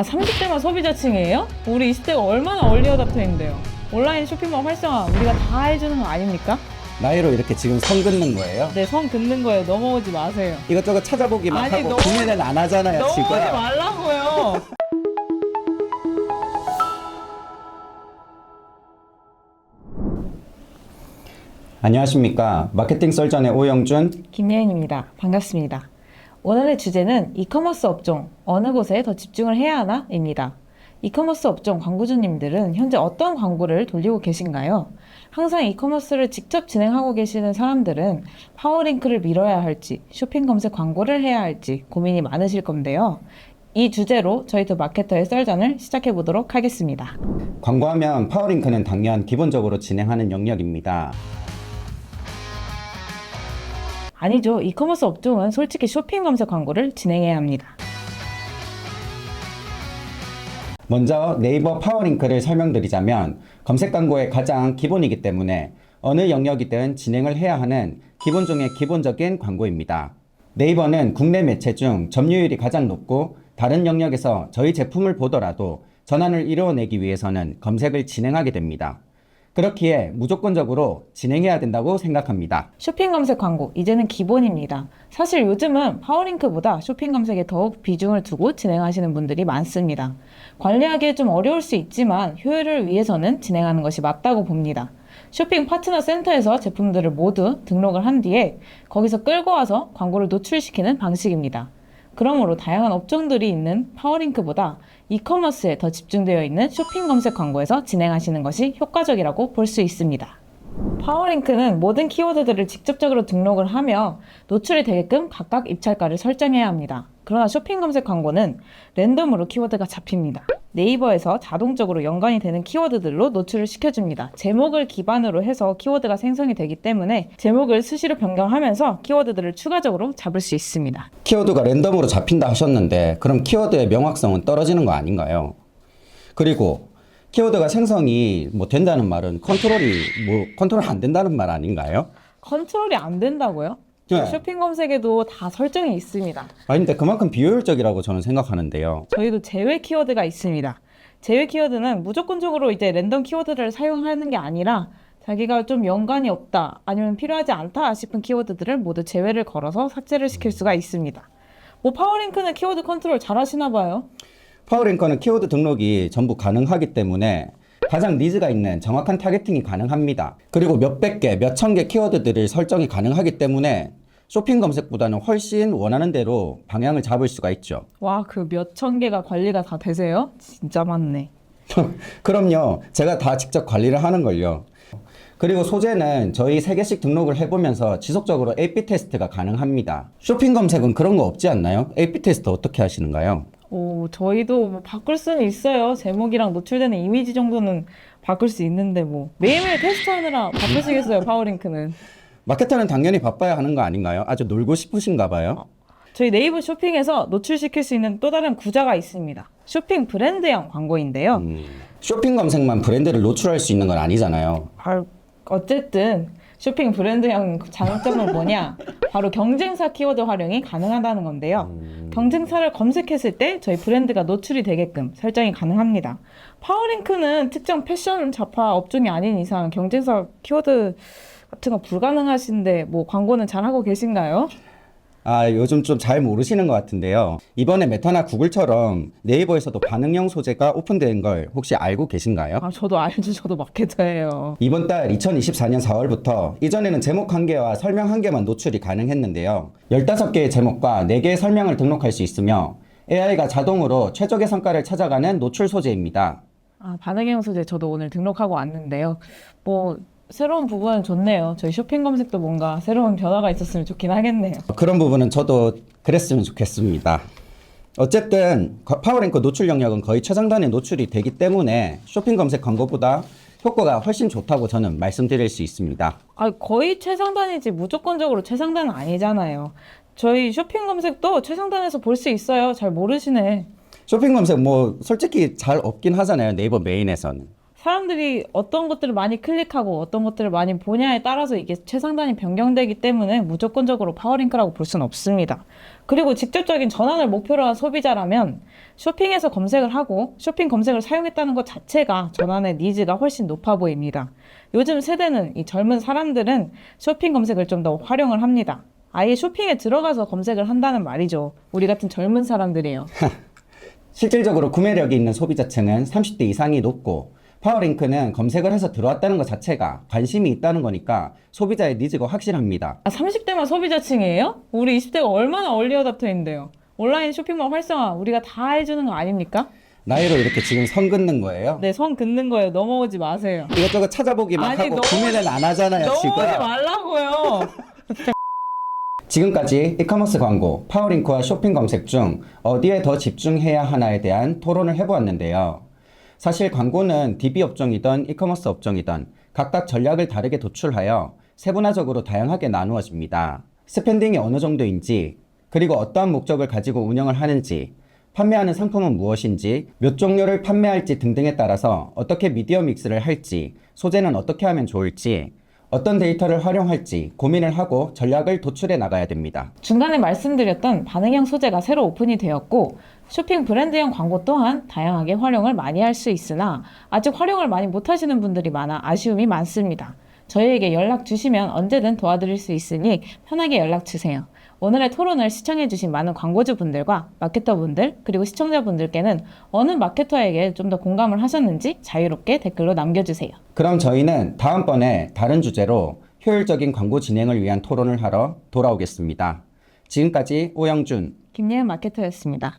아, 30대만 소비자층이에요? 우리 20대가 얼마나 얼리어답터인데요. 온라인 쇼핑몰 활성화 우리가 다 해주는 거 아닙니까? 나이로 이렇게 지금 선 긋는 거예요? 네, 성 긋는 거예요. 넘어오지 마세요. 이것저것 찾아보기만 아니, 하고 너무- 구매는 안 하잖아요 지금 넘어오지 말라고요. 안녕하십니까 마케팅 썰전의 오영준 김예인입니다. 반갑습니다. 오늘의 주제는 이커머스 업종 어느 곳에 더 집중을 해야 하나?입니다. 이커머스 업종 광고주님들은 현재 어떤 광고를 돌리고 계신가요? 항상 이커머스를 직접 진행하고 계시는 사람들은 파워링크를 밀어야 할지 쇼핑 검색 광고를 해야 할지 고민이 많으실 건데요. 이 주제로 저희 두 마케터의 썰전을 시작해 보도록 하겠습니다. 광고하면 파워링크는 당연 기본적으로 진행하는 영역입니다 아니죠. 이커머스 업종은 솔직히 쇼핑 검색 광고를 진행해야 합니다. 먼저 네이버 파워링크를 설명드리자면 검색 광고의 가장 기본이기 때문에 어느 영역이든 진행을 해야 하는 기본 중의 기본적인 광고입니다. 네이버는 국내 매체 중 점유율이 가장 높고 다른 영역에서 저희 제품을 보더라도 전환을 이루어내기 위해서는 검색을 진행하게 됩니다. 그렇기에 무조건적으로 진행해야 된다고 생각합니다. 쇼핑 검색 광고 이제는 기본입니다. 사실 요즘은 파워링크보다 쇼핑 검색에 더욱 비중을 두고 진행하시는 분들이 많습니다. 관리하기 좀 어려울 수 있지만 효율을 위해서는 진행하는 것이 맞다고 봅니다. 쇼핑 파트너 센터에서 제품들을 모두 등록을 한 뒤에 거기서 끌고 와서 광고를 노출시키는 방식입니다. 그러므로 다양한 업종들이 있는 파워링크보다 이커머스에 더 집중되어 있는 쇼핑 검색 광고에서 진행하시는 것이 효과적이라고 볼 수 있습니다. 파워링크는 모든 키워드들을 직접적으로 등록을 하며 노출이 되게끔 각각 입찰가를 설정해야 합니다. 그러나 쇼핑 검색 광고는 랜덤으로 키워드가 잡힙니다. 네이버에서 자동적으로 연관이 되는 키워드들로 노출을 시켜줍니다. 제목을 기반으로 해서 키워드가 생성이 되기 때문에 제목을 수시로 변경하면서 키워드들을 추가적으로 잡을 수 있습니다. 키워드가 랜덤으로 잡힌다 하셨는데 그럼 키워드의 명확성은 떨어지는 거 아닌가요? 그리고 키워드가 생성이 뭐 된다는 말은 컨트롤이 뭐 컨트롤 안 된다는 말 아닌가요? 컨트롤이 안 된다고요? 네. 쇼핑 검색에도 다 설정이 있습니다. 아니 근데 그만큼 비효율적이라고 저는 생각하는데요. 저희도 제외 키워드가 있습니다. 제외 키워드는 무조건적으로 이제 랜덤 키워드를 사용하는 게 아니라 자기가 좀 연관이 없다 아니면 필요하지 않다 싶은 키워드들을 모두 제외를 걸어서 삭제를 시킬 수가 있습니다. 뭐 파워링크는 키워드 컨트롤 잘 하시나 봐요. 파워링커는 키워드 등록이 전부 가능하기 때문에 가장 니즈가 있는 정확한 타겟팅이 가능합니다. 그리고 몇백 개, 몇천 개 키워드들을 설정이 가능하기 때문에 쇼핑 검색보다는 훨씬 원하는 대로 방향을 잡을 수가 있죠. 와 그 몇 천 개가 관리가 다 되세요? 진짜 많네. 그럼요. 제가 다 직접 관리를 하는 걸요. 그리고 소재는 저희 세개씩 등록을 해보면서 지속적으로 AP 테스트가 가능합니다. 쇼핑 검색은 그런 거 없지 않나요? AP 테스트 어떻게 하시는가요? 오 저희도 뭐 바꿀 수는 있어요. 제목이랑 노출되는 이미지 정도는 바꿀 수 있는데 뭐 매일매일 테스트하느라 바쁘시겠어요 파워링크는. 마케터는 당연히 바빠야 하는 거 아닌가요? 아주 놀고 싶으신가 봐요. 저희 네이버 쇼핑에서 노출시킬 수 있는 또 다른 구자가 있습니다. 쇼핑 브랜드형 광고인데요. 음, 쇼핑 검색만 브랜드를 노출할 수 있는 건 아니잖아요. 아, 어쨌든 쇼핑 브랜드형 장점은 뭐냐? 바로 경쟁사 키워드 활용이 가능하다는 건데요. 경쟁사를 검색했을 때 저희 브랜드가 노출이 되게끔 설정이 가능합니다. 파워링크는 특정 패션 잡화 업종이 아닌 이상 경쟁사 키워드 같은 거 불가능하신데 뭐 광고는 잘 하고 계신가요? 아, 요즘 좀 잘 모르시는 것 같은데요. 이번에 메타나 구글처럼 네이버에서도 반응형 소재가 오픈된 걸 혹시 알고 계신가요? 아 저도 알죠. 저도 마케터예요. 이번 달 2024년 4월부터 이전에는 제목 한 개와 설명 한 개만 노출이 가능했는데요. 15개의 제목과 4개의 설명을 등록할 수 있으며 AI가 자동으로 최적의 성과를 찾아가는 노출 소재입니다. 아, 반응형 소재 저도 오늘 등록하고 왔는데요. 뭐 새로운 부분은 좋네요. 저희 쇼핑 검색도 뭔가 새로운 변화가 있었으면 좋긴 하겠네요. 그런 부분은 저도 그랬으면 좋겠습니다. 어쨌든 거- 파워랭크 노출 영역은 거의 최상단에 노출이 되기 때문에 쇼핑 검색 광고보다 효과가 훨씬 좋다고 저는 말씀드릴 수 있습니다. 아, 거의 최상단이지 무조건적으로 최상단은 아니잖아요. 저희 쇼핑 검색도 최상단에서 볼 수 있어요. 잘 모르시네. 쇼핑 검색 뭐 솔직히 잘 없긴 하잖아요. 네이버 메인에서는. 사람들이 어떤 것들을 많이 클릭하고 어떤 것들을 많이 보냐에 따라서 이게 최상단이 변경되기 때문에 무조건적으로 파워링크라고 볼 수는 없습니다. 그리고 직접적인 전환을 목표로 한 소비자라면 쇼핑에서 검색을 하고 쇼핑 검색을 사용했다는 것 자체가 전환의 니즈가 훨씬 높아 보입니다. 요즘 세대는 이 젊은 사람들은 쇼핑 검색을 좀 더 활용을 합니다. 아예 쇼핑에 들어가서 검색을 한다는 말이죠. 우리 같은 젊은 사람들이에요. 실질적으로 구매력이 있는 소비자층은 30대 이상이 높고 파워링크는 검색을 해서 들어왔다는 것 자체가 관심이 있다는 거니까 소비자의 니즈가 확실합니다. 아, 30대만 소비자층이에요? 우리 20대가 얼마나 얼리어답터인데요. 온라인 쇼핑몰 활성화 우리가 다 해주는 거 아닙니까? 나이로 이렇게 지금 선 긋는 거예요? 네, 선 긋는 거예요. 넘어오지 마세요. 이것저것 찾아보기만 아니, 하고 너무- 구매는 안 하잖아요 지금. 넘어오지 말라고요. 지금까지 이커머스 광고, 파워링크와 쇼핑 검색 중 어디에 더 집중해야 하나에 대한 토론을 해보았는데요. 사실 광고는 DB 업종이든 이커머스 업종이든 각각 전략을 다르게 도출하여 세분화적으로 다양하게 나누어집니다. 스pen딩이 어느 정도인지, 그리고 어떠한 목적을 가지고 운영을 하는지, 판매하는 상품은 무엇인지, 몇 종류를 판매할지 등등에 따라서 어떻게 미디어 믹스를 할지, 소재는 어떻게 하면 좋을지, 어떤 데이터를 활용할지 고민을 하고 전략을 도출해 나가야 됩니다. 중간에 말씀드렸던 반응형 소재가 새로 오픈이 되었고 쇼핑 브랜드형 광고 또한 다양하게 활용을 많이 할 수 있으나 아직 활용을 많이 못하시는 분들이 많아 아쉬움이 많습니다. 저희에게 연락 주시면 언제든 도와드릴 수 있으니 편하게 연락 주세요. 오늘의 토론을 시청해주신 많은 광고주 분들과 마케터 분들 그리고 시청자 분들께는 어느 마케터에게 좀 더 공감을 하셨는지 자유롭게 댓글로 남겨주세요. 그럼 저희는 다음번에 다른 주제로 효율적인 광고 진행을 위한 토론을 하러 돌아오겠습니다. 지금까지 오영준, 김예은 마케터였습니다.